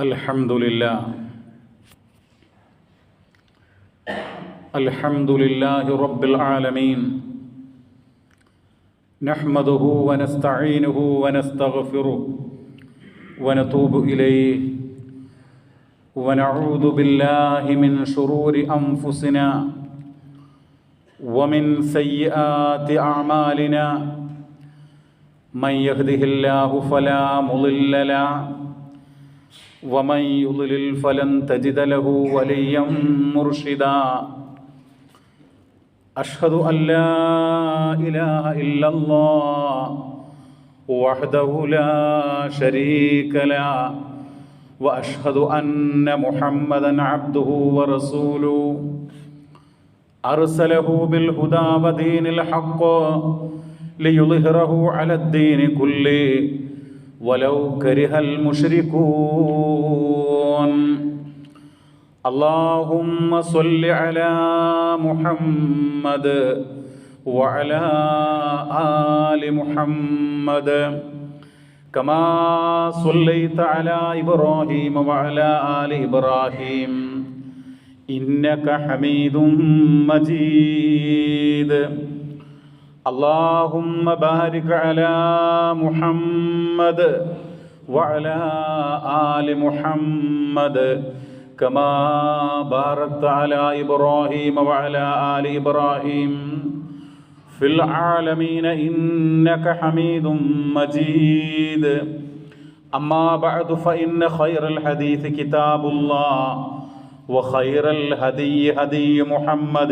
الحمد لله الحمد لله رب العالمين نحمده ونستعينه ونستغفره ونتوب إليه ونعوذ بالله من شرور أنفسنا ومن سيئات أعمالنا من يهده الله فلا مضل له ومن يضلل فلن تجد له وليا مرشدا. أشهد أن لا إله إلا الله وحده لا شريك له وأشهد أن محمدا عبده ورسوله. أرسله بالهدى ودين الحق ليظهره على الدين كله. ولو كره المشركون اللهم صل على محمد وعلى آل محمد كما صليت على إبراهيم وعلى آل إبراهيم إنك حميد مجيد اللهم بارك على محمد وعلى آل محمد كما باركت على إبراهيم وعلى آل إبراهيم في العالمين إنك حميد مجيد. أما بعد فإن خير الحديث كتاب الله وخير الهدي هدي محمد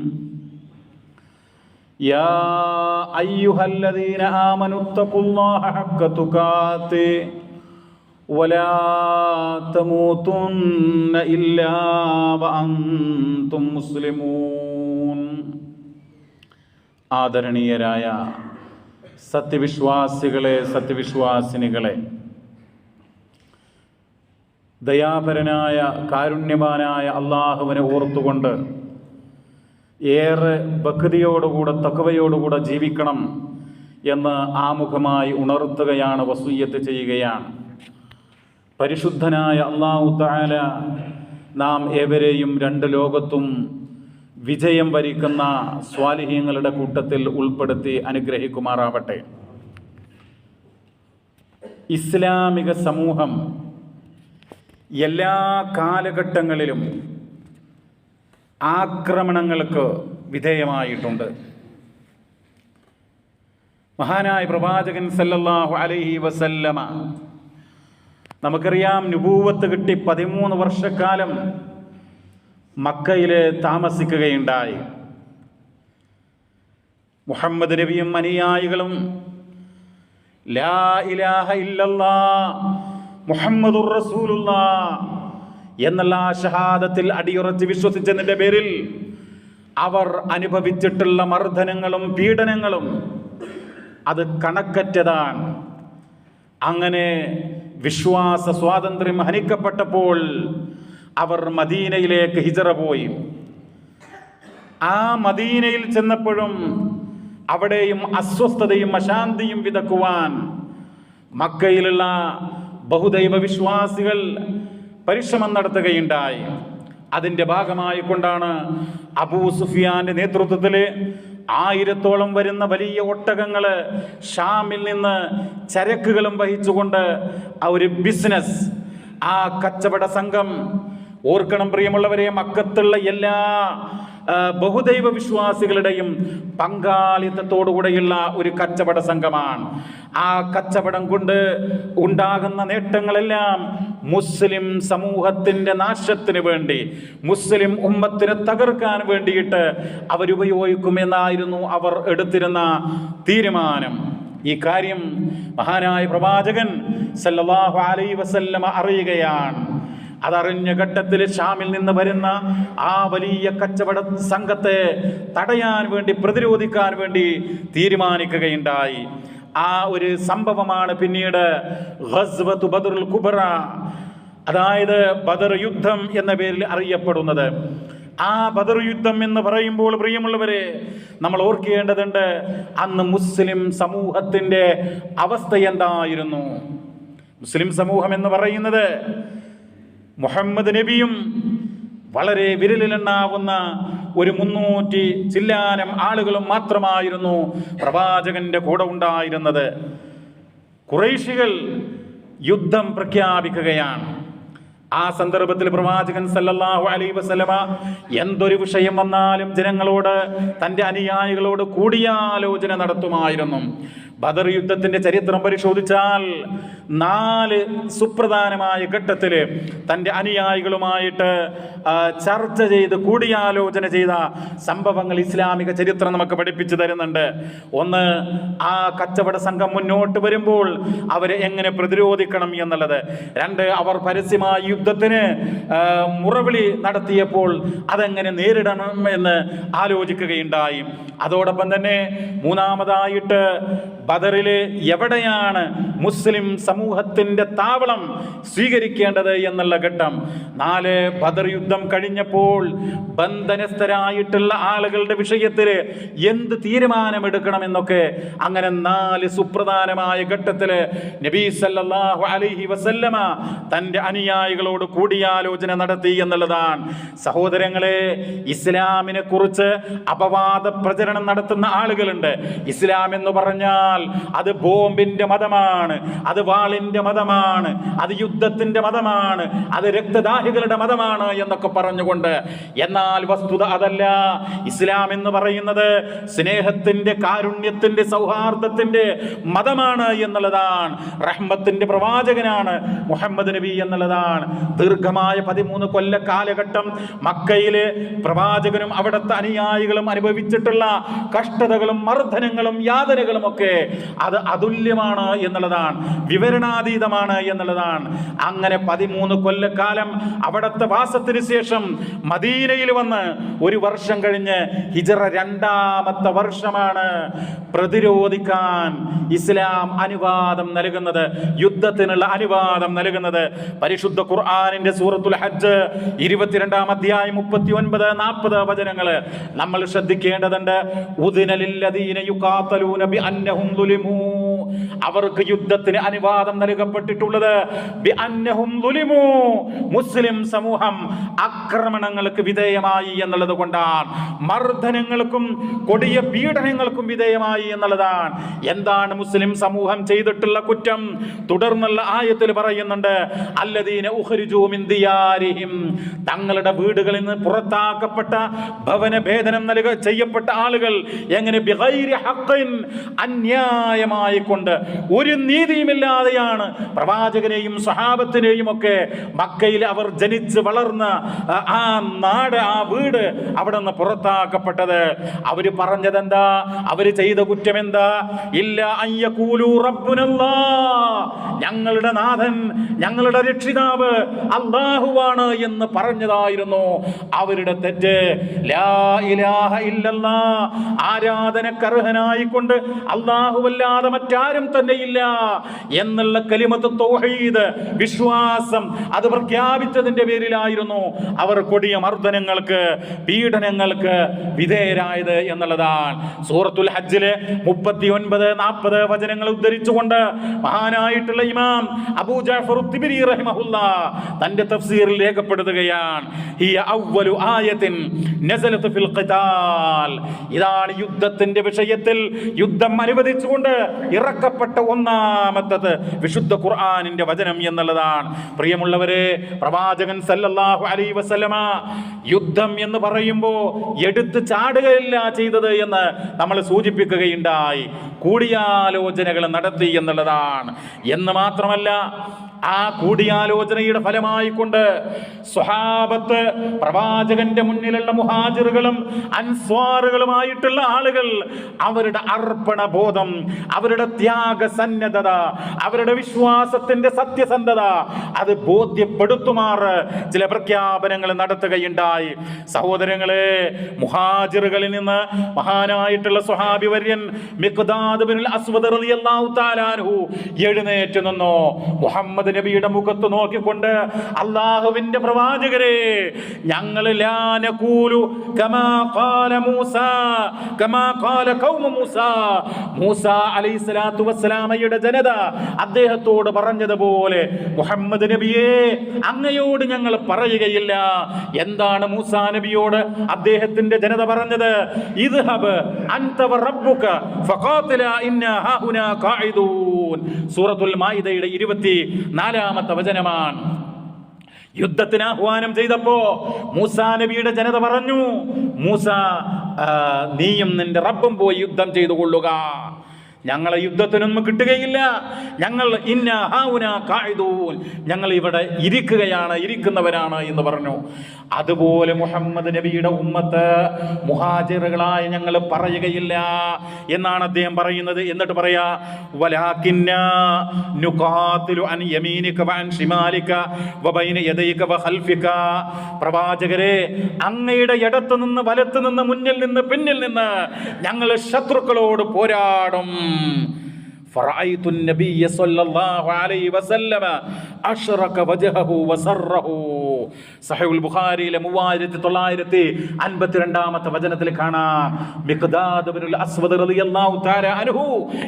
يا أيها الذين آمنوا اتقوا الله حق تقاته ولا تموتن إلا وأنتم مسلمون ആദരണീയരായ സത്യവിശ്വാസികളെ സത്യവിശ്വാസിനികളെ ദയാപരനായ കാരുണ്യവാനായ അള്ളാഹുവിനെ ഓർത്തുകൊണ്ട് ഏറെ ഭക്തിയോടുകൂടെ തക്കവയോടുകൂടെ ജീവിക്കണം എന്ന് ആമുഖമായി ഉണർത്തുകയാണ് വസൂയത്ത് ചെയ്യുകയാണ്. പരിശുദ്ധനായ അള്ളാഹു താല നാം ഏവരെയും രണ്ട് ലോകത്തും വിജയം വരിക്കുന്ന സ്വാലിഹ്യങ്ങളുടെ കൂട്ടത്തിൽ ഉൾപ്പെടുത്തി അനുഗ്രഹിക്കുമാറാവട്ടെ. ഇസ്ലാമിക സമൂഹം എല്ലാ കാലഘട്ടങ്ങളിലും ആക്രമണങ്ങൾക്ക് വിധേയമായിട്ടുണ്ട്. മഹാനായ പ്രവാചകൻ സല്ലല്ലാഹു അലൈഹി വസല്ലമ നമുക്കറിയാം നുപൂവത്ത് കിട്ടി പതിമൂന്ന് വർഷക്കാലം മക്കയിൽ താമസിക്കുകയുണ്ടായി. മുഹമ്മദ് നബിയും അനുയായികളും ലാ ഇലാഹ ഇല്ലല്ലാ മുഹമ്മദുർ റസൂലുള്ള എന്നുള്ള ആ ഷഹാദത്തിൽ അടിയുറച്ച് വിശ്വസിച്ചതിന്റെ പേരിൽ അവർ അനുഭവിച്ചിട്ടുള്ള മർദ്ദനങ്ങളും പീഡനങ്ങളും അത് കണക്കറ്റതാണ് അങ്ങനെ വിശ്വാസ സ്വാതന്ത്ര്യം ഹനിക്കപ്പെട്ടപ്പോൾ അവർ മദീനയിലേക്ക് ഹിജറ പോയി. ആ മദീനയിൽ ചെന്നപ്പോഴും അവിടെയും അസ്വസ്ഥതയും അശാന്തിയും വിതക്കുവാൻ മക്കയിലുള്ള ബഹുദൈവ വിശ്വാസികൾ പരിശ്രമം നടത്തുകയുണ്ടായി. അതിന്റെ ഭാഗമായി കൊണ്ടാണ് അബൂ സുഫിയാന്റെ നേതൃത്വത്തിൽ ആയിരത്തോളം വരുന്ന വലിയ ഒട്ടകങ്ങൾ ഷാമിൽ നിന്ന് ചരക്കുകളും വഹിച്ചുകൊണ്ട് ആ ഒരു ബിസിനസ് ആ കച്ചവട സംഘം ഓർക്കണം പ്രിയമുള്ളവരെ മക്കത്തുള്ള എല്ലാ ബഹുദൈവ വിശ്വാസികളുടെയും പങ്കാളിത്തത്തോടുകൂടെയുള്ള ഒരു കച്ചവട സംഘമാണ്. ആ കച്ചവടം കൊണ്ട് ഉണ്ടാകുന്ന നേട്ടങ്ങളെല്ലാം മുസ്ലിം സമൂഹത്തിന്റെ നാശത്തിന് വേണ്ടി മുസ്ലിം ഉമ്മത്തിനെ തകർക്കാൻ വേണ്ടിയിട്ട് അവരുപയോഗിക്കുമെന്നായിരുന്നു അവർ എടുത്തിരുന്ന തീരുമാനം. ഈ കാര്യം മഹാനായ പ്രവാചകൻ സല്ലല്ലാഹു അലൈഹി വസല്ലമ അറിയുകയാണ്. അതറിഞ്ഞ ഘട്ടത്തിൽ ഷാമിൽ നിന്ന് വരുന്ന ആ വലിയ കച്ചവട സംഘത്തെ തടയാൻ വേണ്ടി പ്രതിരോധിക്കാൻ വേണ്ടി തീരുമാനിക്കുകയുണ്ടായി. ആ ഒരു സംഭവമാണ് പിന്നീട് ബദറുൽ കുബറ അതായത് ബദർ യുദ്ധം എന്ന പേരിൽ അറിയപ്പെടുന്നത്. ആ ബദർ യുദ്ധം എന്ന് പറയുമ്പോൾ പ്രിയമുള്ളവരെ നമ്മൾ ഓർക്കേണ്ടതുണ്ട് അന്ന് മുസ്ലിം സമൂഹത്തിന്റെ അവസ്ഥ എന്തായിരുന്നു? മുസ്ലിം സമൂഹം എന്ന് പറയുന്നത് മുഹമ്മദ് നബിയും വളരെ വിരലിലെണ്ണാവുന്ന ഒരു മുന്നൂറ്റി ചില്ലാനം ആളുകളും മാത്രമായിരുന്നു പ്രവാചകന്റെ കൂടെ ഉണ്ടായിരുന്നത്. കുറേശികൾ യുദ്ധം പ്രഖ്യാപിക്കുകയാണ്. ആ സന്ദർഭത്തിൽ പ്രവാചകൻ സല്ലല്ലാഹു അലൈ വസല്ലമ എന്തൊരു വിഷയം വന്നാലും ജനങ്ങളോട് തന്റെ അനുയായികളോട് കൂടിയാലോചന നടത്തുമായിരുന്നു. ബദർ യുദ്ധത്തിന്റെ ചരിത്രം പരിശോധിച്ചാൽ നാല് സുപ്രധാനമായ ഘട്ടത്തിൽ തന്റെ അനുയായികളുമായിട്ട് ചർച്ച ചെയ്ത് കൂടിയാലോചന ചെയ്ത സംഭവങ്ങൾ ഇസ്ലാമിക ചരിത്രം നമുക്ക് പഠിപ്പിച്ചു തരുന്നുണ്ട്. ഒന്ന് ആ കച്ചവട സംഘം മുന്നോട്ട് വരുമ്പോൾ അവരെ എങ്ങനെ പ്രതിരോധിക്കണം എന്നുള്ളത്. രണ്ട് അവർ പരസ്യമായ യുദ്ധത്തിന് മുറവിളി നടത്തിയപ്പോൾ അതെങ്ങനെ നേരിടണം എന്ന് ആലോചിക്കുകയുണ്ടായി. അതോടൊപ്പം തന്നെ മൂന്നാമതായിട്ട് ബദറിൽ എവിടെയാണ് മുസ്ലിം സമൂഹത്തിന്റെ താവളം സ്വീകരിക്കേണ്ടത് എന്നുള്ള ഘട്ടം. നാല് ബദർ യുദ്ധം കഴിഞ്ഞപ്പോൾ ബന്ധനസ്ഥരായിട്ടുള്ള ആളുകളുടെ വിഷയത്തിൽ എന്ത് തീരുമാനമെടുക്കണം എന്നൊക്കെ അങ്ങനെ നാല് സുപ്രധാനമായ ഘട്ടത്തിൽ നബീ സല്ലല്ലാഹു അലൈഹി വസല്ലമ തന്റെ അനുയായികളോട് കൂടിയാലോചന നടത്തി എന്നുള്ളതാണ്. സഹോദരങ്ങളെ ഇസ്ലാമിനെ കുറിച്ച് അപവാദ പ്രചരണം നടത്തുന്ന ആളുകളുണ്ട്. ഇസ്ലാം എന്ന് പറഞ്ഞാൽ അത് ബോംബിന്റെ മതമാണ്. അത് വാളിന്റെ മതമാണ് അത് യുദ്ധത്തിന്റെ മതമാണ് അത് രക്തദാഹികളുടെ മതമാണ് എന്നൊക്കെ പറഞ്ഞുകൊണ്ട് എന്നാൽ വസ്തുത അതല്ല. ഇസ്ലാം എന്ന് പറയുന്നത് സ്നേഹത്തിന്റെ കാരുണ്യത്തിന്റെ സൗഹാർദ്ദത്തിന്റെ മതമാണ് എന്നുള്ളതാണ്. റഹ്മത്തിന്റെ പ്രവാചകനാണ് മുഹമ്മദ് നബി എന്നുള്ളതാണ്. ദീർഘമായ പതിമൂന്ന് കൊല്ല കാലഘട്ടം മക്കയിലെ പ്രവാചകനും അവിടുത്തെ അനുയായികളും അനുഭവിച്ചിട്ടുള്ള കഷ്ടതകളും മർദ്ദനങ്ങളും യാതനകളും ഒക്കെ അത് അതുല്യമാണ് എന്നുള്ളതാണ്. വിവരണാതീതമാണ് എന്നുള്ളതാണ്. അങ്ങനെ പതിമൂന്ന് കൊല്ലക്കാലം അവിടത്തെ വാസത്തിന് ശേഷം മദീനയിൽ വന്ന് ഒരു വർഷം കഴിഞ്ഞ് ഹിജറ രണ്ടാമത്തെ വർഷമാണ് പ്രതിരോധിക്കാൻ ഇസ്ലാം അനുവാദം നൽകുന്നത് യുദ്ധത്തിനുള്ള അനുവാദം നൽകുന്നത്. പരിശുദ്ധ ഖുർആാനിന്റെ സൂറത്തുൽ ഹജ്ജ് ഇരുപത്തിരണ്ടാം അധ്യായം മുപ്പത്തി ഒൻപത് നാൽപ്പത് വചനങ്ങൾ നമ്മൾ ശ്രദ്ധിക്കേണ്ടതുണ്ട്. ഉദിനലില്ലദീന യുഖാത്തലൂന ബിഅന്നഹും ളുലിമൂ. അവർക്ക് യുദ്ധത്തിന് അനുവാദം നൽകപ്പെട്ടിട്ടുള്ളത്. മുസ്ലിം സമൂഹം ആക്രമണങ്ങൾക്ക് വിധേയമായി എന്നുള്ളത് കൊണ്ടാണ്. മർദ്ദനങ്ങൾക്കും കൊടിയ പീഡനങ്ങൾക്കും വിധേയമായി എന്നുള്ളതാണ്. എന്താണ് മുസ്ലിം സമൂഹം ചെയ്തിട്ടുള്ള കുറ്റം? തുടർന്നുള്ള ആയത്തിൽ പറയുന്നുണ്ട് അല്ലദീന തങ്ങളുടെ വീടുകളിൽ നിന്ന് പുറത്താക്കപ്പെട്ട ഭവന ഭേദനം നൽക ചെയ്യപ്പെട്ട ആളുകൾ എങ്ങനെ? അന്യായമായി കൊണ്ട് ഒരു നീതിയുമില്ലാതെയാണ് പ്രവാചകനെയും സഹാബത്തിനെയും ഒക്കെ മക്കയിൽ അവർ ജനിച്ച് വളർന്ന ആ, നാട് ആ വീട് അവിടെ നിന്ന് പുറത്താക്കപ്പെട്ടത്. അവർ പറഞ്ഞത് എന്താ അവർ ചെയ്ത കുറ്റം എന്താ ഇല്ല റബ്ബുനല്ലാ. ഞങ്ങളുടെ നാഥൻ ഞങ്ങളുടെ രക്ഷിതാവ് അള്ളാഹുവാണ് എന്ന് പറഞ്ഞതായിരുന്നു അവരുടെ തെറ്റ്. ലാ ഇലാഹ ഇല്ലല്ലാ. ആരാധനക്കർഹനായിക്കൊണ്ട് അല്ലാഹുവല്ലാതെ മറ്റാരും തന്നെ ഇല്ല എന്നുള്ള കലിമത്ത് തോഹീദ് വിശ്വാസം അത് പ്രഖ്യാപിച്ചതിന്റെ പേരിലായിരുന്നു അവർ കൊടിയ മർദ്ദനങ്ങൾക്ക് പീഡനങ്ങൾക്ക് വിധേയരായത് എന്നുള്ളതാണ്. സൂറത്തുൽ ഹജ്ജിലെ മുപ്പത്തി ഒൻപത് നാൽപ്പത് വചനങ്ങൾ ഉദ്ധരിച്ചുകൊണ്ട് മഹാനായിട്ടുള്ള ഇമാം അബൂ ജാഫർ റഹിമഹുല്ല തന്റെ തഫ്സീറിൽ രേഖപ്പെടുത്തുകയാണ്. ഫിൽ ഖിതാൽ. ഇതാണ് യുദ്ധത്തിന്റെ വിഷയത്തിൽ യുദ്ധം അനുവദിച്ചുകൊണ്ട് ഇറക്കപ്പെട്ട ഒന്നാമത്തത് വിശുദ്ധ ഖുർആനിന്റെ വചനം എന്നുള്ളതാണ്. പ്രിയമുള്ളവരെ പ്രവാചകൻ സല്ലല്ലാഹു അലൈ വസല്ലമ യുദ്ധം എന്ന് പറയുമ്പോൾ എടുത്ത് ചാടുകയില്ല ചെയ്തത് എന്ന് നമ്മൾ സൂചിപ്പിക്കുകയുണ്ടായി. കൂടിയാലോചനകൾ നടത്തി എന്നുള്ളതാണ്. എന്ന് മാത്രമല്ല ആ കൂടിയാലോചനയുടെ ഫലമായിക്കൊണ്ട് സ്വഹാബത്ത് പ്രവാചകന്റെ മുന്നിലുള്ള മുഹാജിറുകളും അൻസ്വാറുകളുമായിട്ടുള്ള ആളുകൾ അവരുടെ അർപ്പണ ബോധം അവരുടെ ത്യാഗസന്നദ്ധത അവരുടെ വിശ്വാസത്തിന്റെ സത്യസന്ധത അത് ബോധ്യപ്പെടുത്തുമാർ ചില പ്രഖ്യാപനങ്ങൾ നടത്തുകയുണ്ടായി. സഹോദരങ്ങളെ മുഹാജിറുകളിൽ നിന്ന് മഹാനായിട്ടുള്ള സ്വഹാബി വര്യൻ മിഖ്ദാദ് ബിനുൽ അസ്വദ് റളിയല്ലാഹു എഴുന്നേറ്റ് നിന്നു. മുഹമ്മദ് നബിയുടെ മുഖത്ത് നോക്കിക്കൊണ്ട് അള്ളാഹുവിന്റെ പ്രവാചകരെ ഞങ്ങൾ അലൈഹിസ്സലാത്തു ജനത അദ്ദേഹത്തോട് പറഞ്ഞതുപോലെ മുഹമ്മദ് നബിയെ അങ്ങയോട് ഞങ്ങൾ പറയുകയില്ല. എന്താണ് മൂസ നബിയോട് അദ്ദേഹത്തിന്റെ ജനത പറഞ്ഞത്? ഇദ്ഹബ് അൻത വറബ്ബുക ഫഖാതില ഇന്നാ ഹാഹുനാ ഖാഇദൂൻ. സൂറത്തുൽ മാഇദയുടെ ഇരുപത്തി നാലാമത്തെ വചനമാണ്. യുദ്ധത്തിന് ആഹ്വാനം ചെയ്തപ്പോ മൂസ നബിയുടെ ജനത പറഞ്ഞു മൂസ നീയും നിന്റെ റബ്ബും പോയി യുദ്ധം ചെയ്തു കൊള്ളുക ഞങ്ങളെ യുദ്ധത്തിനൊന്നും കിട്ടുകയില്ല. ഞങ്ങൾ ഇന്ന ഹാവുന ഞങ്ങൾ ഇവിടെ ഇരിക്കുകയാണ് ഇരിക്കുന്നവരാണ് എന്ന് പറഞ്ഞു. അതുപോലെ മുഹമ്മദ് നബിയുടെ ഉമ്മത്ത് മുഹാജിറുകളായ ഞങ്ങൾ പറയുകയില്ല എന്നാണ് അദ്ദേഹം പറയുന്നത്. എന്നിട്ട് പറയാ അൻ യമീനിക വൻ യദൈക പ്രവാചകരെ അങ്ങയുടെ ഇടത്തു നിന്ന് വലത്തു നിന്ന് മുന്നിൽ നിന്ന് പിന്നിൽ നിന്ന് ഞങ്ങൾ ശത്രുക്കളോട് പോരാടും. فرأيت النبي صلى الله عليه وسلم സഹുൽ ബുഖാരിയിലെ മൂവായിരത്തി തൊള്ളായിരത്തി അൻപത്തി രണ്ടാമത്തെ വചനത്തിൽ കാണാം.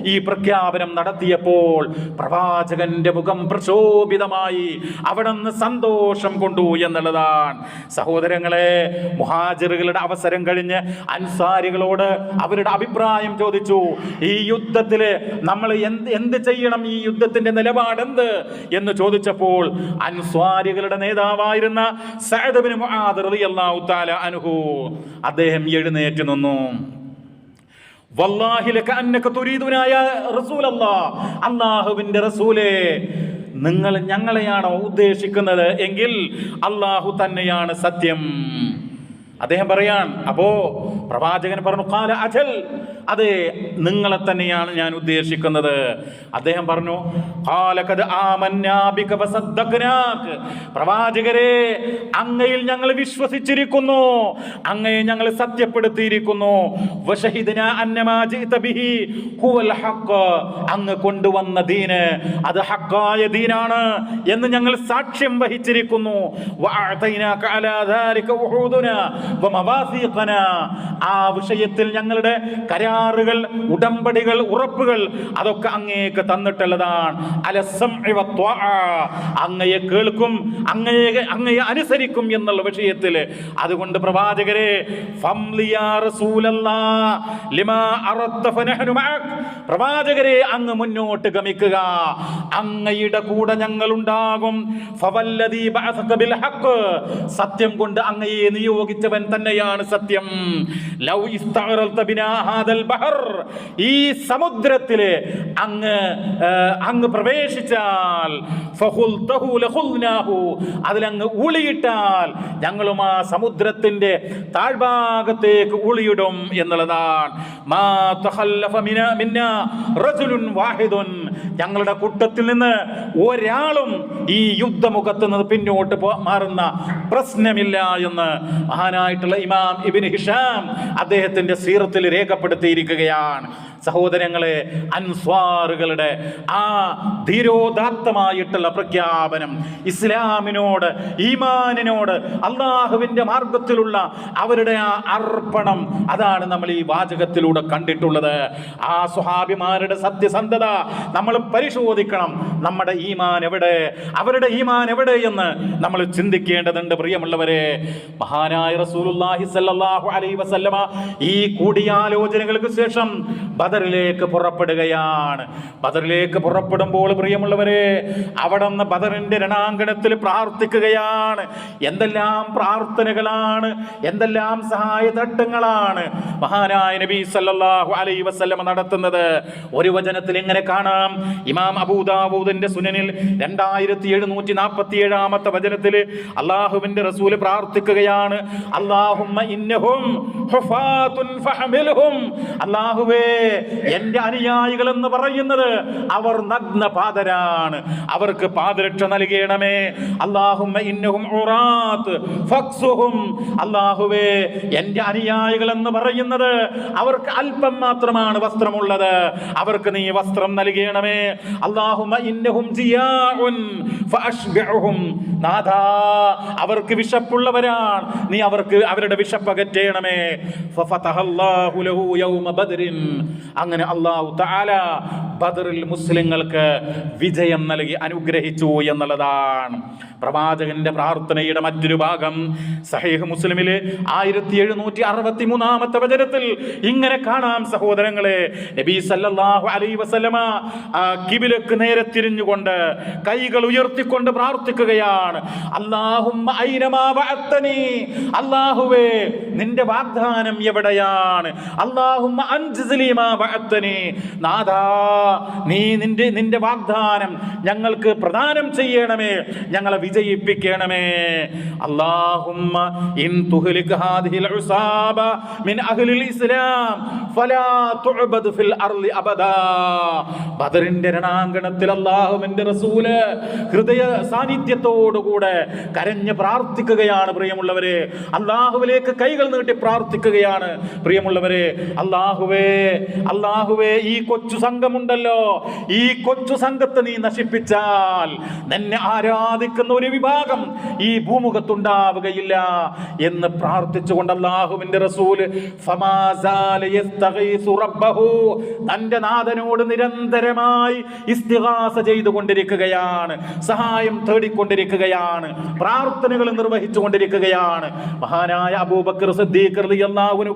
ഈ പ്രഖ്യാപനം നടത്തിയപ്പോൾ പ്രവാചകന്റെ മുഖം പ്രക്ഷോഭിതമായി. അവിടുന്ന് സന്തോഷം കൊണ്ടു എന്നുള്ളതാണ്. സഹോദരങ്ങളെ മുഹാജിറുകളുടെ അവസരം കഴിഞ്ഞ് അൻസാരികളോട് അവരുടെ അഭിപ്രായം ചോദിച്ചു. ഈ യുദ്ധത്തിൽ നമ്മൾ എന്ത് എന്ത് ചെയ്യണം? ഈ യുദ്ധത്തിന്റെ നിലപാട് എന്ത് എന്ന് ചോദിച്ചു. ചോദിച്ചപ്പോൾ അൻസ്വാരികളുടെ നേതാവായിരുന്ന സഅദ് ബിൻ മുആദ് റളിയല്ലാഹു തആല അൻഹു. അദ്ദേഹം എഴുന്നേറ്റ് നിന്നു. വല്ലാഹി ലക അന്നക തുരീദുന യാ റസൂലല്ലാഹ് അല്ലാഹുവിന്റെ റസൂലേ നിങ്ങൾ ഞങ്ങളെയാണോ ഉദ്ദേശിക്കുന്നത്? എങ്കിൽ അള്ളാഹു തന്നെയാണ് സത്യം. അദ്ദേഹം പറയാൻ അപ്പോ പ്രവാചകൻ പറഞ്ഞു കാല അജൽ അതെ നിങ്ങളെ തന്നെയാണ് ഞാൻ ഉദ്ദേശിക്കുന്നത് അദ്ദേഹം പറഞ്ഞു. പ്രവാചകരെ അങ്ങയിൽ ഞങ്ങൾ വിശ്വസിച്ചിരിക്കുന്നു അങ്ങയെ ഞങ്ങൾ സത്യപ്പെടുത്തിയിരിക്കുന്നു. അങ്ങ് കൊണ്ടുവന്ന ദീന് അത് ഹക്കായ ദീനാണ് എന്ന് ഞങ്ങൾ സാക്ഷ്യം വഹിച്ചിരിക്കുന്നു ആ വിഷയത്തിൽ ഞങ്ങളുടെ കരാറുകൾ ഉടമ്പടികൾ ഉറപ്പുകൾ അതൊക്കെ അങ്ങേക്ക് തന്നിട്ടുള്ളതാണ്. അങ്ങയെ കേൾക്കും അങ്ങയെ അങ്ങയെ അനുസരിക്കും എന്നുള്ള വിഷയത്തിൽ അതുകൊണ്ട് പ്രവാചകരെ. പ്രവാചകരെ അങ്ങ് മുന്നോട്ട് ഗമിക്കുക അങ്ങയുടെ കൂടെ ഞങ്ങൾ ഉണ്ടാകും. സത്യം കൊണ്ട് അങ്ങയെ നിയോഗിച്ചവൻ തന്നെയാണ് സത്യം. ലൗ ബഹർ. ഈ സമുദ്രത്തിലെ അങ്ങ് അങ്ങ് പ്രവേശിച്ചാൽ അതിലങ്ങ് ഊളിയിട്ടാൽ ഞങ്ങളും ആ സമുദ്രത്തിന്റെ താഴ്ഭാഗത്തേക്ക് ഊളിയിടും എന്നുള്ളതാണ്. ഞങ്ങളുടെ കൂട്ടത്തിൽ നിന്ന് ഒരാളും ഈ യുദ്ധമുഖത്ത് നിന്ന് പിന്നോട്ട് മാറുന്ന പ്രശ്നമില്ല എന്ന് മഹാനായിട്ടുള്ള ഇമാം ഇബിൻ ഹിഷാം അദ്ദേഹത്തിന്റെ സീറത്തിൽ രേഖപ്പെടുത്തിയിരിക്കുകയാണ്. സഹോദരങ്ങളെ അൻസ്വാറുകളുടെ ആ ധീരോദാത്തമായിട്ടുള്ള പ്രഖ്യാപനം ഇസ്ലാമിനോട് ഈമാനിനോട് അള്ളാഹുവിന്റെ മാർഗത്തിലുള്ള അവരുടെ ആ അർപ്പണം അതാണ് നമ്മൾ ഈ വാചകത്തിലൂടെ കണ്ടിട്ടുള്ളത്. ആ സ്വഹാബിമാരുടെ സത്യസന്ധത നമ്മൾ പരിശോധിക്കണം. നമ്മുടെ ഈമാൻ എവിടെ? അവരുടെ ഈമാൻ എവിടെ എന്ന് നമ്മൾ ചിന്തിക്കേണ്ടതുണ്ട് പ്രിയമുള്ളവരെ. മഹാനായ റസൂലുള്ളാഹി സ്വല്ലല്ലാഹു അലൈഹി വസല്ലമ ഈ കൂടിയാലോചനകൾക്ക് ശേഷം ബദറിലേക്ക് പുറപ്പെടുകയാണ്. ബദറിലേക്ക് പുറപ്പെടുമ്പോൾ പ്രിയമുള്ളവരെ അവിടെ നിന്ന് ബദറിന്റെ രണാങ്കണത്തിൽ പ്രാർത്ഥിക്കുകയാണ്. എന്തെല്ലാം പ്രാർത്ഥനകളാണ് എന്തെല്ലാം സഹായ തട്ടങ്ങളാണ് മഹാനായ നബി സല്ലല്ലാഹു അലൈഹി വസല്ലമ നടത്തുന്നത്. ഒരു വചനത്തിൽ എങ്ങനെ കാണാം. ഇമാം അബൂദാവൂദിന്റെ സുനനിൽ രണ്ടായിരത്തി എഴുന്നൂറ്റി നാൽപ്പത്തി ഏഴാമത്തെ വചനത്തിൽ അള്ളാഹുവിന്റെ റസൂൽ പ്രാർത്ഥിക്കുകയാണ്. അള്ളാഹുമ്മ ഇന്നഹും അള്ളാഹുവേ എന്റെ അനുയായികൾ എന്ന് പറയുന്നത് അവർ നഗ്ന പാതരാണ്. അവർക്ക് പാദരക്ഷ നൽകണമേ. ഫക്സുഹും അള്ളാഹുവേ എന്റെ അനുയായികൾ എന്ന് പറയുന്നത് അവർക്ക് അല്പം മാത്രമാണ് വസ്ത്രമുള്ളത്. അവർക്ക് നീ വസ്ത്രം നൽകണമേ. അള്ളാഹു നാഥാ അവർക്ക് വിശപ്പുള്ളവരാണ്. നീ അവർക്ക് അവരുടെ വിശപ്പ് അകറ്റേണമേ. ഫഫതഹല്ലാഹു ലഹു യൗമ ബദ്രിൻ. അങ്ങനെ അള്ളാഹു ബദറിൽ മുസ്ലിങ്ങൾക്ക് വിജയം നൽകി അനുഗ്രഹിച്ചു എന്നുള്ളതാണ്. പ്രവാചകന്റെ പ്രാർത്ഥനയുടെ മറ്റൊരു ഭാഗം. സഹേഹ് മുസ്ലിമിൽ ആയിരത്തി എഴുന്നൂറ്റി അറുപത്തി മൂന്നാമത്തെ വചനത്തിൽ ഇങ്ങനെ കാണാം സഹോദരങ്ങളെ. നബി സല്ലല്ലാഹു അലൈഹി വസല്ലമ കിബിലക്ക് നേരെ തിരിഞ്ഞുകൊണ്ട് കൈകൾ ഉയർത്തിക്കൊണ്ട് പ്രാർത്ഥിക്കുകയാണ്. അല്ലാഹുമ്മ ഐനമാ വഅത്തനി? അല്ലാഹുവേ നിന്റെ വാഗ്ദാനം എവിടെയാണ്? അല്ലാഹുമ്മ അൻജിസ്ലി വഅത്തനി? നാഥാ നീ നിന്റെ നിന്റെ വാഗ്ദാനം ഞങ്ങൾക്ക് പ്രദാനം ചെയ്യണമേ. ഞങ്ങളെ വിജയിപ്പിക്കണമേ അല്ലാഹുമ്മ ഇൻ ഹാദിഹിൽ ഉസാബ മിൻ അഹ്ലിൽ ഇസ്ലാം ഫലാ ഫിൽ അർളി അബദാ. ഹൃദയ കരഞ്ഞ് പ്രാർത്ഥിക്കുകയാണ് പ്രിയമുള്ളവരെ. അള്ളാഹുവിലേക്ക് കൈകൾ നീട്ടി പ്രാർത്ഥിക്കുകയാണ് പ്രിയമുള്ളവരെ. അള്ളാഹുവേ അള്ളാഹുവേ ഈ കൊച്ചു സംഘമുണ്ടല്ലോ. ഈ കൊച്ചു സംഘത്തെ നീ നശിപ്പിച്ചാൽ നിന്നെ ആരാധിക്കുന്ന വിഭാഗം ഈ ഭൂമുഖത്തുണ്ടാവുകയില്ല എന്ന് പ്രാർത്ഥിച്ചുകൊണ്ട് അള്ളാഹുവിന്റെ റസൂൽ തന്റെ നാഥനോട് നിരന്തരമായി ഇസ്തിഗാസ ചെയ്തുകൊണ്ടിരിക്കുകയാണ് സഹായം തേടിക്കൊണ്ടിരിക്കുകയാണ് പ്രാർത്ഥനകൾ നിർവഹിച്ചു കൊണ്ടിരിക്കുകയാണ് മഹാനായ അബൂബക്കർ സിദ്ദീഖ്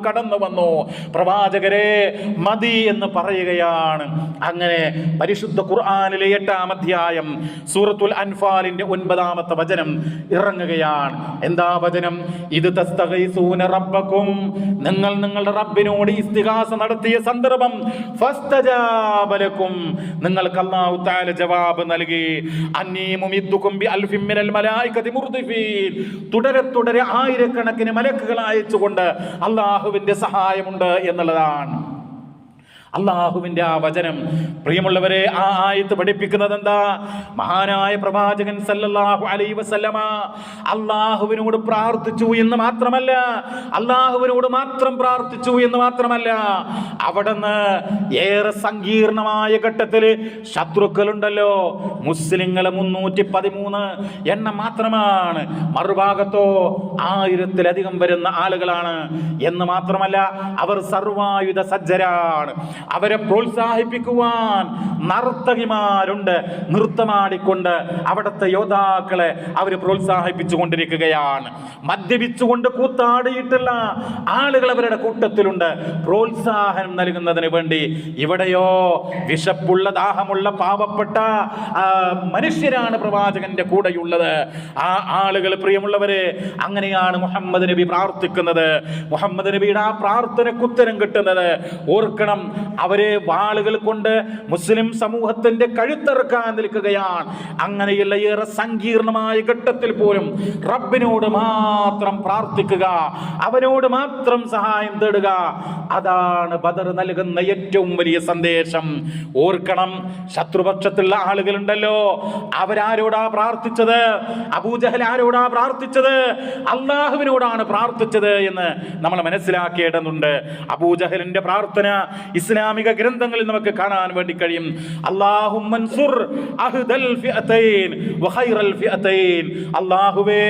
കടന്നു വന്നു. പ്രവാചകരെ മതി എന്ന് പറയുകയാണ്. അങ്ങനെ പരിശുദ്ധ ഖുർആാനിലെ എട്ടാം അധ്യായം സൂറത്തുൽ അൻഫാലിന്റെ ഒൻപതാമത്തെ വചനം ഇറങ്ങുകയാണ്. എന്താ വചനം? ഇത് തസ്തഗീസൂന റബ്ബക്കും നിങ്ങൾ നിങ്ങളുടെ റബ്ബിനോട് ഇസ്തിഗാസ നടത്തിയ സന്ദർഭം ഫസ്തജാബലക്കും നിങ്ങൾക്ക് അല്ലാഹു തആല ജവാബ് നൽകി. അന്നീ മുമിദ്ദുക്കും ബി അൽഫിൻ മിനൽ മലായികതി മുർദിഫീൻ. തുടരെ തുടരെ ആയിരക്കണക്കിന് മലക്കുകൾ അയച്ചുകൊണ്ട് അള്ളാഹുവിന്റെ സഹായമുണ്ട് എന്നുള്ളതാണ്. അള്ളാഹുവിന്റെ ആ വചനം. പ്രിയമുള്ളവരെ ആ ആയത്ത് പഠിപ്പിക്കുന്നത് എന്താ മഹാനായ പ്രവാചകൻ സല്ലല്ലാഹു അലൈ വസല്ലമ അള്ളാഹുവിനോട് പ്രാർത്ഥിച്ചു എന്ന് മാത്രമല്ല അള്ളാഹുവിനോട് മാത്രം പ്രാർത്ഥിച്ചു എന്ന് മാത്രമല്ല അവിടുന്ന് ഏറെ സങ്കീർണമായ ഘട്ടത്തിൽ ശത്രുക്കളുണ്ടല്ലോ. മുസ്ലിങ്ങളെ മുന്നൂറ്റി പതിമൂന്ന് എണ്ണം മാത്രമാണ്. മറുഭാഗത്തോ ആയിരത്തിലധികം വരുന്ന ആളുകളാണ്. എന്ന് മാത്രമല്ല അവർ സർവായുധ സജ്ജരാണ്. അവരെ പ്രോത്സാഹിപ്പിക്കുവാൻ നർത്തകിമാരുണ്ട്. നൃത്തമാടിക്കൊണ്ട് അവിടുത്തെ യോദ്ധാക്കളെ അവർ പ്രോത്സാഹിപ്പിച്ചു കൊണ്ടിരിക്കുകയാണ് മദ്യപിച്ചുകൊണ്ട് കൂത്താടിയിട്ടുള്ള ആളുകൾ അവരുടെ കൂട്ടത്തിലുണ്ട്. പ്രോത്സാഹനം നൽകുന്നതിന് വേണ്ടി ഇവിടെയോ വിശപ്പുള്ള ദാഹമുള്ള പാവപ്പെട്ട മനുഷ്യരാണ് പ്രവാചകന്റെ കൂടെയുള്ളത്. ആ ആളുകൾ പ്രിയമുള്ളവരെ അങ്ങനെയാണ് മുഹമ്മദ് നബി പ്രാർത്ഥിക്കുന്നത്. മുഹമ്മദ് നബിയുടെ ആ പ്രാർത്ഥനയ്ക്ക് ഉത്തരം കിട്ടുന്നത്. ഓർക്കണം അവരെ വാളുകൾ കൊണ്ട് മുസ്ലിം സമൂഹത്തിന്റെ കഴുത്തിറക്കാൻ നിൽക്കുകയാണ്. അങ്ങനെയുള്ള ഏറെ സങ്കീർണമായ ഘട്ടത്തിൽ പോലും റബ്ബിനോട് മാത്രം പ്രാർത്ഥിക്കുക അവനോട് മാത്രം സഹായം തേടുക അതാണ് ബദർ നൽകുന്ന ഏറ്റവും വലിയ സന്ദേശം. ഓർക്കണം ശത്രുപക്ഷത്തുള്ള ആളുകളുണ്ടല്ലോ. അവരാരോടാ പ്രാർത്ഥിച്ചത്? അബൂജഹൽ ആരോടാ പ്രാർത്ഥിച്ചത്? അള്ളാഹുവിനോടാണ് പ്രാർത്ഥിച്ചത് എന്ന് നമ്മൾ മനസ്സിലാക്കേണ്ടതുണ്ട്. അബൂജഹലിന്റെ പ്രാർത്ഥന ഇസ്ലാമിക ഗ്രന്ഥങ്ങളിൽ നമുക്ക് കാണാൻ വേണ്ടി കഴിയും. അള്ളാഹുവേ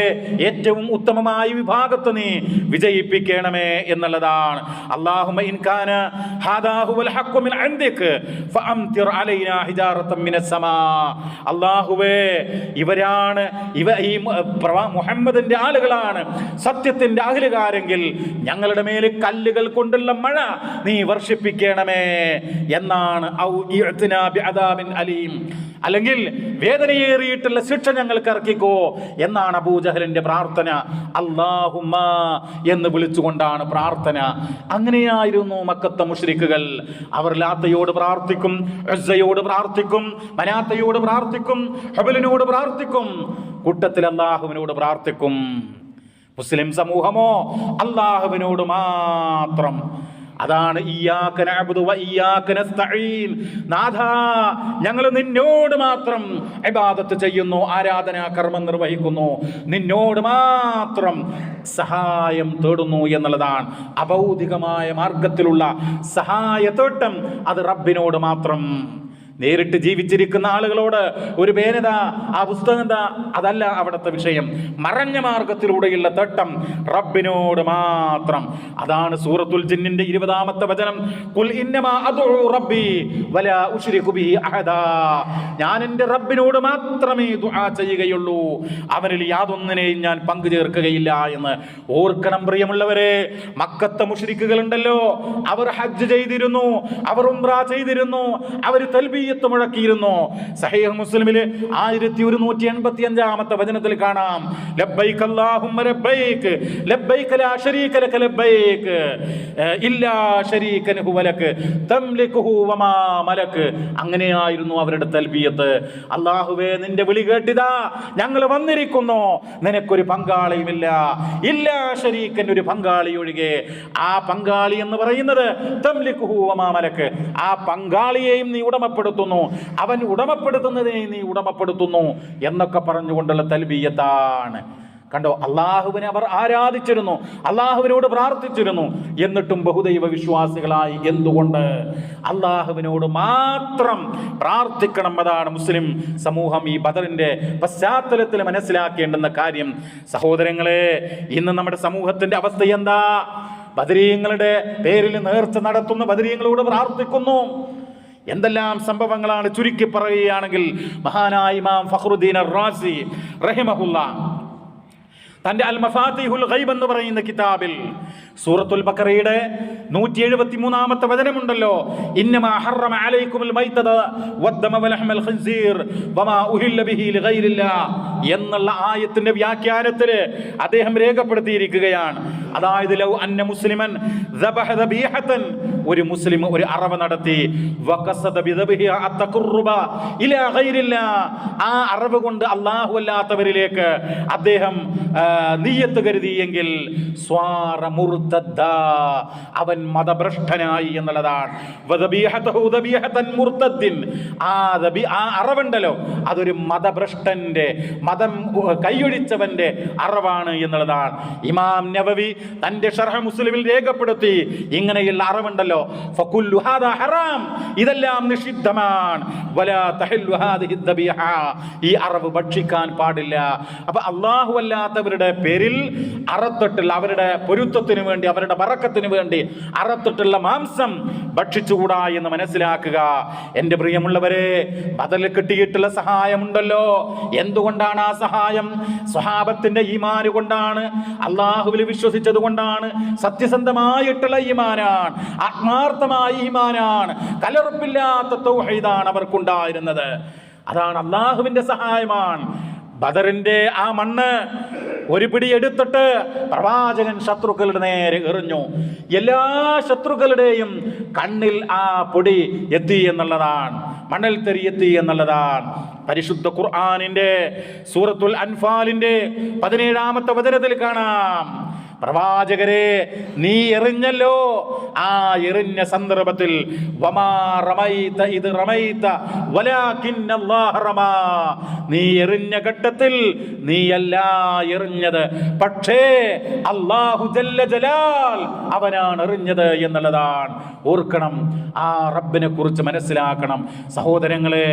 ഏറ്റവും ഉത്തമമായ വിഭാഗത്തെ നീ വിജയിപ്പിക്കണമേ എന്നുള്ളതാണ്. അല്ലാഹുമ്മ ഇൻ കാന ഹാദാ ഹുവൽ ഹഖ് ഫഅംതിർ അലൈനാ ഹിജാറത്തൻ മിനസ് സമാ. അല്ലാഹുവേ ഇവരാണ് ഇവ ഈ മുഹമ്മദിന്റെ ആളുകളാണ്. സത്യത്തിന്റെ അഖിലുകാരെങ്കിൽ ഞങ്ങളുടെ മേൽ കല്ലുകൾ കൊണ്ടുള്ള മഴ നീ വർഷിപ്പിക്കണമേ എന്നാണ് അലീം. അല്ലെങ്കിൽ വേദനയേറിയിട്ടുള്ള ശിക്ഷ ഞങ്ങൾക്ക് ഇറക്കിക്കോ എന്നാണ് അബൂജഹലിന്റെ പ്രാർത്ഥന. അള്ളാഹുമ്മ എന്ന് വിളിച്ചുകൊണ്ടാണ് പ്രാർത്ഥന. അങ്ങനെയായിരുന്നു മക്കത്തെ മുഷ്രിക്കുകൾ. അവർ ലാത്തയോട് പ്രാർത്ഥിക്കും ഉസ്സയോട് പ്രാർത്ഥിക്കും മനാത്തയോട് പ്രാർത്ഥിക്കും ഹബലിനോട് പ്രാർത്ഥിക്കും. കൂട്ടത്തിൽ അള്ളാഹുവിനോട് പ്രാർത്ഥിക്കും. മുസ്ലിം സമൂഹമോ അള്ളാഹുവിനോട് മാത്രം. അതാണ് ഞങ്ങൾ നിന്നോട് മാത്രം ഇബാദത്ത് ചെയ്യുന്നു ആരാധനാ കർമ്മം നിർവഹിക്കുന്നു. നിന്നോട് മാത്രം സഹായം തേടുന്നു എന്നുള്ളതാണ് അഭൗതികമായ മാർഗത്തിലുള്ള സഹായത്തോട്ടം അത് റബ്ബിനോട് മാത്രം. നേരിട്ട് ജീവിച്ചിരിക്കുന്ന ആളുകളോട് ഒരു പേനത ആ പുസ്തകം എന്താ? അതല്ല അവിടുത്തെ വിഷയം. മറഞ്ഞ മാർഗത്തിലൂടെയുള്ള തട്ടം റബ്ബിനോട് മാത്രം. അതാണ് സൂറത്തുൽ ജിന്നിന്റെ ഇരുപതാമത്തെ വചനം. കുൽ റബ്ബി വലാ ബിഹി ഞാൻ എന്റെ റബ്ബിനോട് മാത്രമേ ദുആ ചെയ്യുകയുള്ളൂ. അവനിൽ യാതൊന്നിനെയും ഞാൻ പങ്കു ചേർക്കുകയില്ല എന്ന് ഓർക്കണം പ്രിയമുള്ളവരെ. മക്കത്തെ മുഷ്രിക്കുകൾ ഉണ്ടല്ലോ അവർ ഹജ്ജ് ചെയ്തിരുന്നു. അവർ ഉംറ ചെയ്തിരുന്നു. അവർ തൽബിയത്ത് മുഴക്കിയിരുന്നു. സഹേഹ് മുസ്ലിമിൽ ആയിരത്തി ഒരുന്നൂറ്റി എൺപത്തി അഞ്ചാമത്തെ വചനത്തിൽ കാണാം അങ്ങനെയായിരുന്നു അവരുടെ തൽബിയത്ത്. അള്ളാഹുവേ നിന്റെ വിളി കേട്ടിതാ. ഞങ്ങൾ വന്നിരിക്കുന്നു. നിനക്കൊരു പങ്കാളിയുമില്ല. ഇല്ലാ ശരീക്കൻ ഒരു പങ്കാളി ഒഴികെ. ആ പങ്കാളി എന്ന് പറയുന്നത് ആ പങ്കാളിയെയും നീ ഉടമപ്പെടുത്തുന്നു. അവൻ ഉടമപ്പെടുത്തുന്നതിനെ നീ ഉടമപ്പെടുത്തുന്നു എന്നൊക്കെ പറഞ്ഞുകൊണ്ടുള്ള തൽബീയത്താണ്. കണ്ടോ അള്ളാഹുവിനെ അവർ ആരാധിച്ചിരുന്നു അള്ളാഹുവിനോട് പ്രാർത്ഥിച്ചിരുന്നു. എന്നിട്ടും ബഹുദൈവ വിശ്വാസികളായി എന്തുകൊണ്ട്? അള്ളാഹുവിനോട് മാത്രം പ്രാർത്ഥിക്കണം അതാണ് മുസ്ലിം സമൂഹം ഈ ബദറിന്റെ പശ്ചാത്തലത്തിൽ മനസ്സിലാക്കേണ്ടുന്ന കാര്യം. സഹോദരങ്ങളെ ഇന്ന് നമ്മുടെ സമൂഹത്തിന്റെ അവസ്ഥ എന്താ? ബദരീയങ്ങളുടെ പേരിൽ നേർച്ച നടത്തുന്ന ബദരീയങ്ങളോട് പ്രാർത്ഥിക്കുന്നു. എന്തെല്ലാം സംഭവങ്ങളാണ് ചുരുക്കി പറയുകയാണെങ്കിൽ മഹാനായ ഇമാം ഫഖറുദ്ദീൻ റാസി റഹിമഹുല്ല. തന്റെ അൽ മഫാത്തിഹുൽ ഗൈബ് എന്ന് പറയുന്ന കിതാബിൽ സൂറത്തുൽ ബക്കറയുടെ നൂറ്റി എഴുപത്തി മൂന്നാമത്തെ വചനമുണ്ടല്ലോ. ഇന്നമാ ഹറമ അലൈക്കുമുൽ മൈത്തത വദ്ദമ വലഹ്മൽ വമാ ഉഹില്ല ബിഹി ലിഗൈരില്ലാ. എന്നുള്ള ആയത്തിന്റെ വ്യാഖ്യാനത്തിൽ അദ്ദേഹം രേഖപ്പെടുത്തിയിരിക്കുകയാണ്. അതായത് ലൗ അന്ന മുസ്ലിമൻ ഒരു മുസ്ലിം ഒരു അറവ നടത്തി. ആ അറവ് കൊണ്ട് അല്ലാഹു അല്ലാത്തവരിലേക്ക് അദ്ദേഹം നീയത്ത് കരുതിയെങ്കിൽ അവൻ മതഭ്രഷ്ടനായി എന്നുള്ളതാണ്. ആ അറവുണ്ടല്ലോ. അതൊരു മതഭ്രഷ്ടന്റെ മതം കൈയൊഴിച്ചവന്റെ അറവാണ് എന്നുള്ളതാണ്. ഇമാം നവവി തന്റെ ഷർഹ മുസ്ലിമിൽ രേഖപ്പെടുത്തി. ഇങ്ങനെയുള്ള അറിവുണ്ടല്ലോ. ഹറാം. ഇതെല്ലാം നിഷിദ്ധമാണ്. ഈ അറവ് ഭക്ഷിക്കാൻ പാടില്ല. അപ്പൊ അള്ളാഹു അല്ലാത്തവരുടെ പേരിൽ അറത്തിട്ടുള്ള അവരുടെ പൊരുത്തത്തിന് വേണ്ടി അവരുടെ പറക്കത്തിന് വേണ്ടി അറത്തിട്ടുള്ള മാംസം ഭക്ഷിച്ചുകൂടാ എന്ന് മനസ്സിലാക്കുക. എന്റെ പ്രിയമുള്ളവരെ ബദൽ കിട്ടിയിട്ടുള്ള സഹായമുണ്ടല്ലോ. എന്തുകൊണ്ടാണ് ആ സഹായം? സ്വഹാബത്തിന്റെ ഈമാന് കൊണ്ടാണ്. അള്ളാഹുവിൽ വിശ്വസിച്ചത് കൊണ്ടാണ് സത്യസന്ധമായിട്ടുള്ള ഈമാനാണ് ആത്മാർത്ഥമായ ഈമാനാണ് കലർപ്പില്ലാത്ത തൗഹീദാണ് അവർക്കുണ്ടായിരുന്നത്. അതാണ് അള്ളാഹുവിന്റെ സഹായമാണ്. ബദറിന്റെ ആ മണ്ണ് ഒരു പിടി എടുത്തിട്ട് പ്രവാചകൻ ശത്രുക്കളുടെ നേരെ എറിഞ്ഞു. എല്ലാ ശത്രുക്കളുടെയും കണ്ണിൽ ആ പൊടി എത്തി എന്നുള്ളതാണ്. മണൽ തെറി എത്തി എന്നുള്ളതാണ്. പരിശുദ്ധ ഖുർആാനിന്റെ സൂറത്തുൽ അൻഫാലിന്റെ പതിനേഴാമത്തെ വചനത്തിൽ കാണാം. പ്രവാചകരെ നീ എറിഞ്ഞല്ലോ. ആ എറിഞ്ഞ സന്ദർഭത്തിൽ നീ എറിഞ്ഞ ഘട്ടത്തിൽ നീയല്ല എറിഞ്ഞത്. പക്ഷേ അള്ളാഹു ജലാൽ അവനാണ് എറിഞ്ഞത് എന്നുള്ളതാണ്. ഓർക്കണം ആ റബ്ബിനെ കുറിച്ച് മനസ്സിലാക്കണം. സഹോദരങ്ങളെ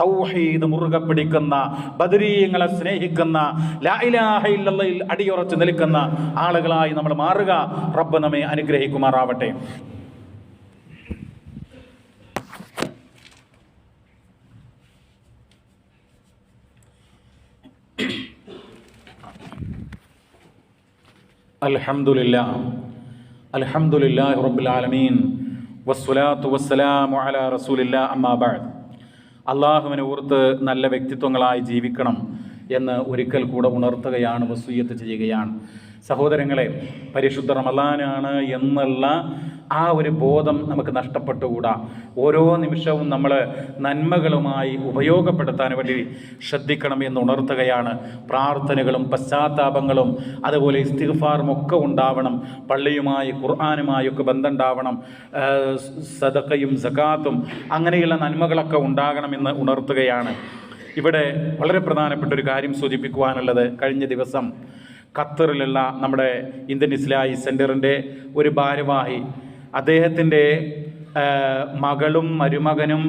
തൗഹീദ് മുറുകെ പിടിക്കുന്ന ബദരീയങ്ങളെ സ്നേഹിക്കുന്ന അടിയുറച്ച് നിൽക്കുന്ന ആളുകളായി നമ്മൾ മാറുക. റബ്ബ് നമ്മെ അനുഗ്രഹിക്കുമാറാവട്ടെ. അൽഹംദുലില്ലാ. അൽഹംദുലില്ലാ ആലമീൻ. വസ്സലാമു അള്ളാഹുവിനെ ഓർത്ത് നല്ല വ്യക്തിത്വങ്ങളായി ജീവിക്കണം എന്ന് ഒരിക്കൽ കൂടെ ഉണർത്തുകയാണ് വസൂയത്ത് ചെയ്യുകയാണ്. സഹോദരങ്ങളെ പരിശുദ്ധ റമലാനാണ് എന്നുള്ള ആ ഒരു ബോധം നമുക്ക് നഷ്ടപ്പെട്ടുകൂടാ. ഓരോ നിമിഷവും നമ്മൾ നന്മകളുമായി ഉപയോഗപ്പെടുത്താൻ വേണ്ടി ശ്രദ്ധിക്കണം എന്ന് ഉണർത്തുകയാണ്. പ്രാർത്ഥനകളും പശ്ചാത്താപങ്ങളും അതുപോലെ ഇസ്തിഗ്ഫാറും ഒക്കെ ഉണ്ടാവണം. പള്ളിയുമായി ഖുർആാനുമായി ഒക്കെ ബന്ധമുണ്ടാവണം സദക്കയും സകാത്തും അങ്ങനെയുള്ള നന്മകളൊക്കെ ഉണ്ടാകണമെന്ന് ഉണർത്തുകയാണ്. ഇവിടെ വളരെ പ്രധാനപ്പെട്ട ഒരു കാര്യം സൂചിപ്പിക്കുവാനുള്ളത് കഴിഞ്ഞ ദിവസം ഖത്തറിലുള്ള നമ്മുടെ ഇന്ത്യൻ ഇസ്ലാഹി സെന്ററിന്റെ ഒരു ഭാരവാഹി. അദ്ദേഹത്തിന്റെ മകളും മരുമകനും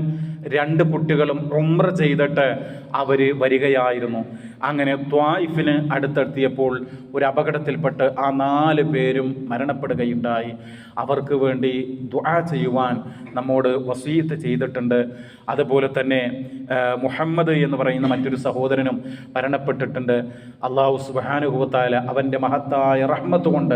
രണ്ട് കുട്ടികളും ഉമ്ര ചെയ്തിട്ട് അവർ വരികയായിരുന്നു. അങ്ങനെ ത്വായിഫിന് അടുത്തെത്തിയപ്പോൾ ഒരു അപകടത്തിൽപ്പെട്ട് ആ നാല് പേരും മരണപ്പെടുകയുണ്ടായി. അവർക്ക് വേണ്ടി ദ്വാ ചെയ്യുവാൻ നമ്മോട് വസീത്ത് ചെയ്തിട്ടുണ്ട്. അതുപോലെ തന്നെ മുഹമ്മദ് എന്ന് പറയുന്ന മറ്റൊരു സഹോദരനും മരണപ്പെട്ടിട്ടുണ്ട്. അള്ളാഹു സുബാനുഭവത്തായ അവന്റെ മഹത്തായ റഹ്മത്ത് കൊണ്ട്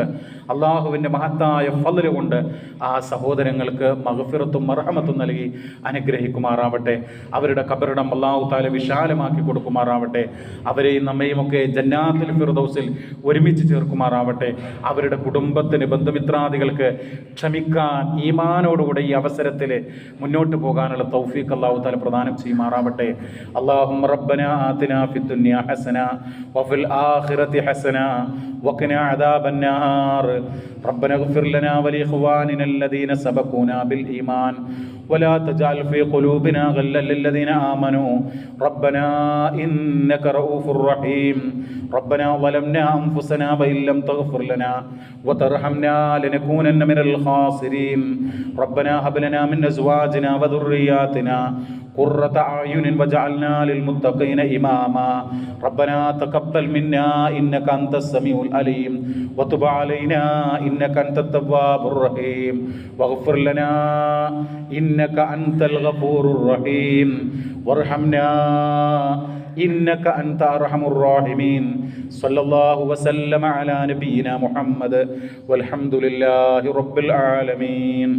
അള്ളാഹുവിന്റെ മഹത്തായ ഫലര് കൊണ്ട് ആ സഹോദരങ്ങൾക്ക് മഹഫിറത്തും മറഹമത്തും നൽകി അനുഗ്രഹിക്കുമാറാവട്ടെ. അവരുടെ കബറിടം അള്ളാഹു താല വിശാലമാക്കി കൊടുക്കുമാറാവട്ടെ അവരെയും നമ്മയും ഒക്കെ ജന്നാത്തിൽ ഫിർദൗസിൽ ഒരുമിച്ച് ചേർക്കുമാറാവട്ടെ അവരുടെ കുടുംബത്തിന് ബന്ധുമിത്രാദികൾക്ക് ക്ഷമിക്കാൻ ഈമാനോടുകൂടെ ഈ അവസരത്തിൽ മുന്നോട്ട് പോകാനുള്ള തൗഫീഖ് അള്ളാഹു താല പ്രദാനം ചെയ്യുമാറാവട്ടെ അള്ളാഹും റബ്ബന ആതിന ഫിദ് ദുനിയ ഹസന വഫിൽ ആഖിറതി ഹസന وقنا عذاب النار ربنا اغفر لنا ولإخواننا الذين سبقونا بالإيمان ولا تجعل في قلوبنا غلا للذين آمنوا. ربنا إنك رؤوف رحيم. ربنا ظلمنا أنفسنا وإن لم تغفر لنا وترحمنا لنكونن من الخاسرين. ربنا هب لنا من أزواجنا وذرياتنا قرة أعين وجعلنا للمتقين إماما ربنا تقبل منا إنك أنت السميع العليم وتب علينا إنك أنت التواب الرحيم واغفر لنا إنك أنت الغفور الرحيم وارحمنا إنك أنت أرحم الراحمين صلى الله وسلم على نبينا محمد والحمد لله رب العالمين